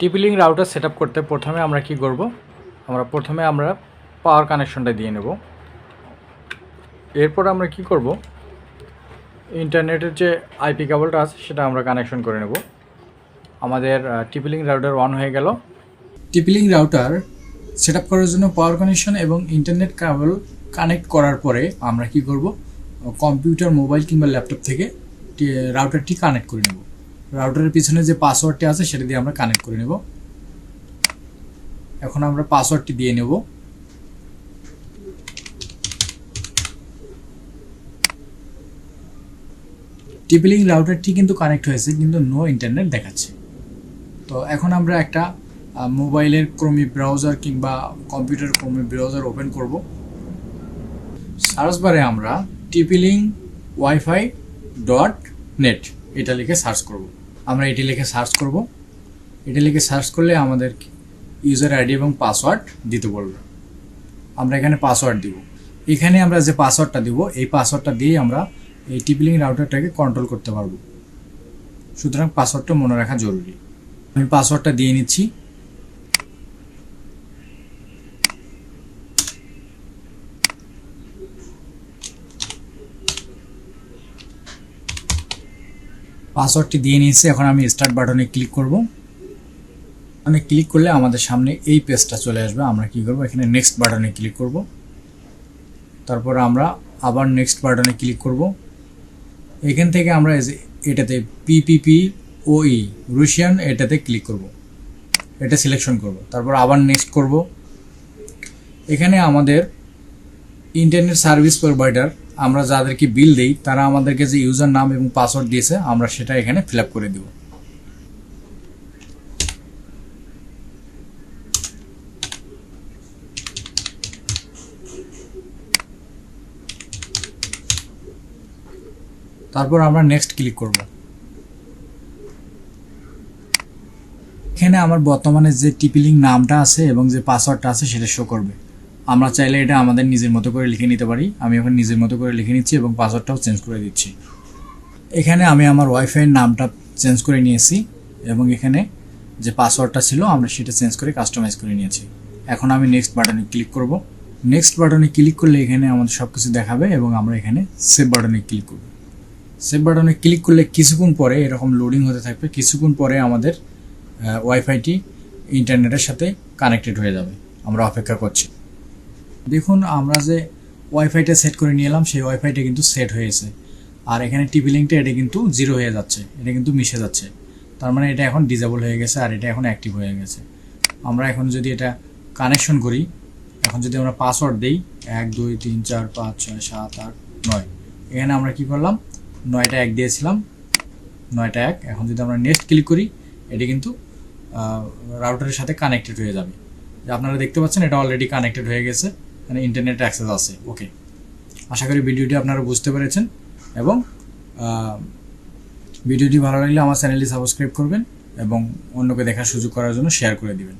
টিপিলিং router set করতে প্রথমে আমরা কি করব? আমরা প্রথমে আমরা পাওয়ার কানেকশনটা দিয়ে নেব। এরপর আমরা কি করব? ইন্টারনেটের যে আইপি কেবলটা আছে, সেটা আমরা কানেকশন করে নেব। আমাদের টিপিলিং রাউটার অন হয়ে গেল। টিপিলিং রাউটার সেট করার জন্য পাওয়ার কানেকশন এবং ইন্টারনেট কেবল কানেক্ট করার পরে আমরা কি করব? কম্পিউটার, মোবাইল কিংবা ল্যাপটপ থেকে রাউটারটি কানেক্ট করে নেব। রাউটারের পিছনে যে পাসওয়ার্ডটি আছে, সেটা দিয়ে আমরা কানেক্ট করে নেব। এখন আমরা পাসওয়ার্ডটি দিয়ে নেব। টিপিলিং রাউটারটি কিন্তু কানেক্ট হয়েছে, কিন্তু নো ইন্টারনেট দেখাচ্ছে। তো এখন আমরা একটা মোবাইলের ক্রমি ব্রাউজার কিংবা কম্পিউটার ক্রমি ব্রাউজার ওপেন করব। সার্চ বারে আমরা টিপিলিং ওয়াইফাই ডট নেট এটা লিখে সার্চ করব। আমরা এটি লিখে সার্চ করব। এটি লিখে সার্চ করলে আমাদের ইউজার আইডি এবং পাসওয়ার্ড দিতে বলবে। আমরা এখানে পাসওয়ার্ড দিব। এখানে আমরা যে পাসওয়ার্ডটা দিব, এই পাসওয়ার্ডটা দিয়ে আমরা এই টিপলিং রাউটারটাকে কন্ট্রোল করতে পারব। সুতরাং পাসওয়ার্ডটা মনে রাখা জরুরি। আমি পাসওয়ার্ডটা দিয়ে নিচ্ছি। পাসওয়ার্ডটি দিয়ে নিয়েছি, এখন আমি স্টার্ট বাটনে ক্লিক করব। মানে ক্লিক করলে আমাদের সামনে এই পেজটা চলে আসবে, আমরা কি করব? এখানে নেক্সট বাটনে ক্লিক করব। তারপর আমরা আবার নেক্সট বাটনে ক্লিক করব। এখান থেকে আমরা এটাতে পিপিপি ওই রুশিয়ান এটাতে ক্লিক করব। এটা সিলেকশন করব, তারপর আবার নেক্সট করব। এখানে আমাদের ইন্টারনেট সার্ভিস প্রোভাইডার আমরা যাদেরকে বিল দেই, তারা আমাদেরকে যে ইউজার নাম এবং পাসওয়ার্ড দিয়েছে, আমরা সেটা এখানে ফিল করে দেব। তারপর আমরা নেক্সট ক্লিক করব। এখানে আমার বর্তমানে যে টিপিলিং নামটা আছে এবং যে পাসওয়ার্ডটা আছে, সেটা শো করবে। আমরা চাইলে এটা আমাদের নিজের মতো করে লিখে নিতে পারি। আমি এখন নিজের মতো করে লিখে নিচ্ছি এবং পাসওয়ার্ডটাও চেঞ্জ করে দিচ্ছি। এখানে আমি আমার ওয়াইফাইয়ের নামটা চেঞ্জ করে নিয়েছি এবং এখানে যে পাসওয়ার্ডটা ছিল, আমরা সেটা চেঞ্জ করে কাস্টমাইজ করে নিয়েছি। এখন আমি নেক্সট বাটনে ক্লিক করব। নেক্সট বাটনে ক্লিক করলে এখানে আমাদের সব কিছু দেখাবে এবং আমরা এখানে সেভ বাটনে ক্লিক করব। সেভ বাটনে ক্লিক করলে কিছুক্ষণ পরে এরকম লোডিং হতে থাকবে। কিছুক্ষণ পরে আমাদের ওয়াইফাইটি ইন্টারনেটের সাথে কানেক্টেড হয়ে যাবে। আমরা অপেক্ষা করছি। দেখুন, আমরা যে ওয়াইফাইটা সেট করে নিয়ে এলাম সেই ওয়াইফাইটা কিন্তু সেট হয়েছে। আর এখানে টিভি লিঙ্কটা, এটা কিন্তু জিরো হয়ে যাচ্ছে। এটা কিন্তু মিশে যাচ্ছে। তার মানে এটা এখন ডিজেবল হয়ে গেছে আর এটা এখন অ্যাক্টিভ হয়ে গেছে। আমরা এখন যদি এটা কানেকশন করি, এখন যদি আমরা পাসওয়ার্ড দিই, এক, দুই, তিন, চার, পাঁচ, ছয়, সাত, আট, নয়। এখানে আমরা কি করলাম? নয়টা এক দিয়েছিলাম। নয়টা এক। এখন যদি আমরা নেক্সট ক্লিক করি, এটি কিন্তু রাউটারের সাথে কানেক্টেড হয়ে যাবে। আপনারা দেখতে পাচ্ছেন, এটা অলরেডি কানেক্টেড হয়ে গেছে। মানে ইন্টারনেট অ্যাক্সেস আছে। ওকে আশা করি ভিডিওটি আপনারা বুঝতে পেরেছেন এবং ভিডিওটি ভালো লাগলে আমার চ্যানেলটি সাবস্ক্রাইব করবেন এবং অন্যকে দেখার সুযোগ করার জন্য শেয়ার করে দিবেন।